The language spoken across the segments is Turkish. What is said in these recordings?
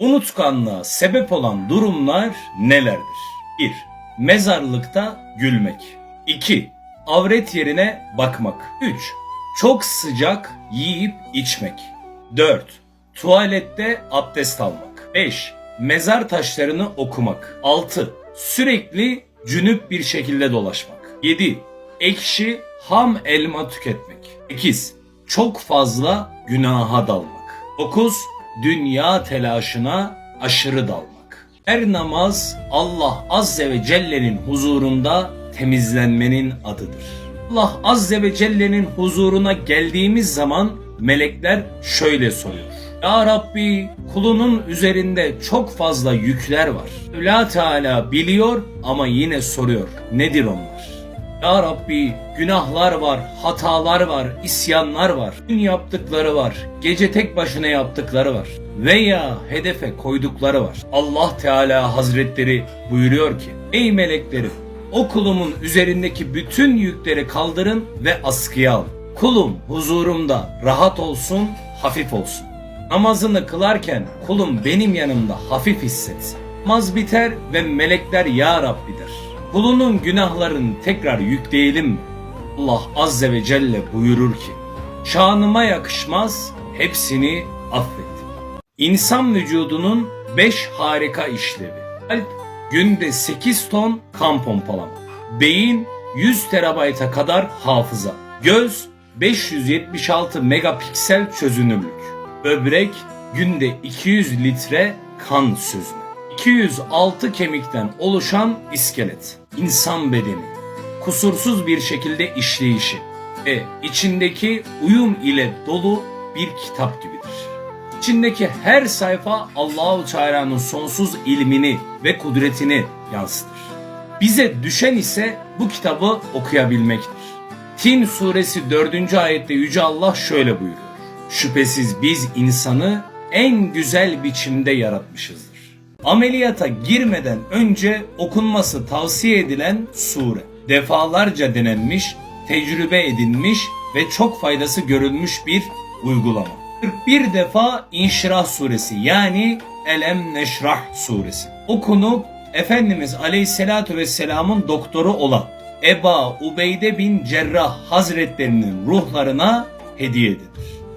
Unutkanlığa sebep olan durumlar nelerdir? 1. Mezarlıkta gülmek. 2. Avret yerine bakmak. 3. Çok sıcak yiyip içmek. 4. Tuvalette abdest almak. 5. Mezar taşlarını okumak. 6. Sürekli cünüp bir şekilde dolaşmak. 7. Ekşi ham elma tüketmek. 8. Çok fazla günaha dalmak. 9. Dünya telaşına aşırı dalmak. Her namaz Allah Azze ve Celle'nin huzurunda temizlenmenin adıdır. Allah Azze ve Celle'nin huzuruna geldiğimiz zaman melekler şöyle soruyor. Ya Rabbi kulunun üzerinde çok fazla yükler var. Mevla Teala biliyor ama yine soruyor. Nedir onlar? Ya Rabbi günahlar var, hatalar var, isyanlar var, gün yaptıkları var, gece tek başına yaptıkları var veya hedefe koydukları var. Allah Teala Hazretleri buyuruyor ki Ey meleklerim o kulumun üzerindeki bütün yükleri kaldırın ve askıya alın. Kulum huzurumda rahat olsun, hafif olsun. Namazını kılarken kulum benim yanımda hafif hissetsin. Namaz biter ve melekler Ya Rabbi der. Kulunun günahlarını tekrar yükleyelim? Allah Azze ve Celle buyurur ki Şanıma yakışmaz hepsini affettim. İnsan vücudunun 5 harika işlevi. Kalp günde 8 ton kan pompalamak. Beyin 100 terabayta kadar hafıza. Göz 576 megapiksel çözünürlük. Böbrek günde 200 litre kan süzme. 206 kemikten oluşan iskelet. İnsan bedeni kusursuz bir şekilde işleyişi ve içindeki uyum ile dolu bir kitap gibidir. İçindeki her sayfa Allahu Teala'nın sonsuz ilmini ve kudretini yansıtır. Bize düşen ise bu kitabı okuyabilmektir. Tin suresi 4. ayette Yüce Allah şöyle buyuruyor. Şüphesiz biz insanı en güzel biçimde yaratmışızdır. Ameliyata girmeden önce okunması tavsiye edilen sure. Defalarca denenmiş, tecrübe edilmiş ve çok faydası görülmüş bir uygulama. 41 defa İnşirah suresi yani Elem Neşrah suresi okunup Efendimiz Aleyhisselatü Vesselam'ın doktoru olan Eba Ubeyde bin Cerrah Hazretlerinin ruhlarına hediye edilir.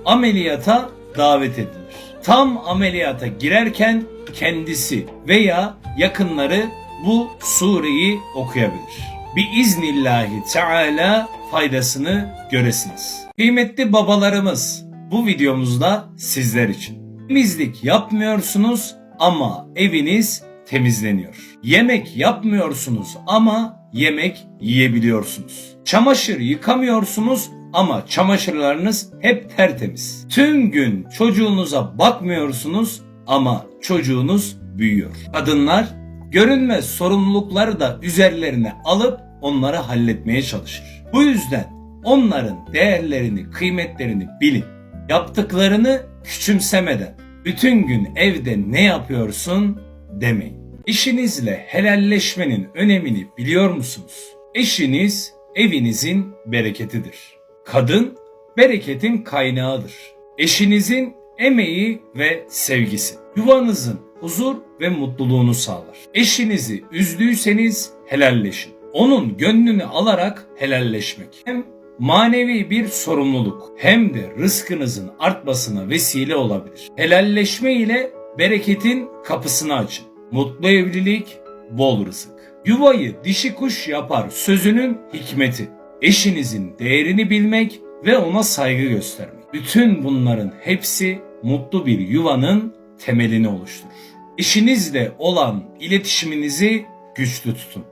Ameliyata davet edilir. Tam ameliyata girerken kendisi veya yakınları bu sureyi okuyabilir. Biiznillahi Teala faydasını göresiniz. Kıymetli babalarımız bu videomuzda sizler için. Temizlik yapmıyorsunuz ama eviniz temizleniyor. Yemek yapmıyorsunuz ama yemek yiyebiliyorsunuz. Çamaşır yıkamıyorsunuz ama çamaşırlarınız hep tertemiz. Tüm gün çocuğunuza bakmıyorsunuz ama çocuğunuz büyüyor. Kadınlar görünmez sorumlulukları da üzerlerine alıp onları halletmeye çalışır. Bu yüzden onların değerlerini, kıymetlerini bilin. Yaptıklarını küçümsemeden bütün gün evde ne yapıyorsun demeyin. İşinizle helalleşmenin önemini biliyor musunuz? Eşiniz evinizin bereketidir. Kadın bereketin kaynağıdır. Eşinizin emeği ve sevgisi. Yuvanızın huzur ve mutluluğunu sağlar. Eşinizi üzdüyseniz helalleşin. Onun gönlünü alarak helalleşmek. Hem manevi bir sorumluluk hem de rızkınızın artmasına vesile olabilir. Helalleşme ile bereketin kapısını açın. Mutlu evlilik, bol rızık. Yuvayı dişi kuş yapar sözünün hikmeti. Eşinizin değerini bilmek ve ona saygı göstermek. Bütün bunların hepsi mutlu bir yuvanın temelini oluşturur. Eşinizle olan iletişiminizi güçlü tutun.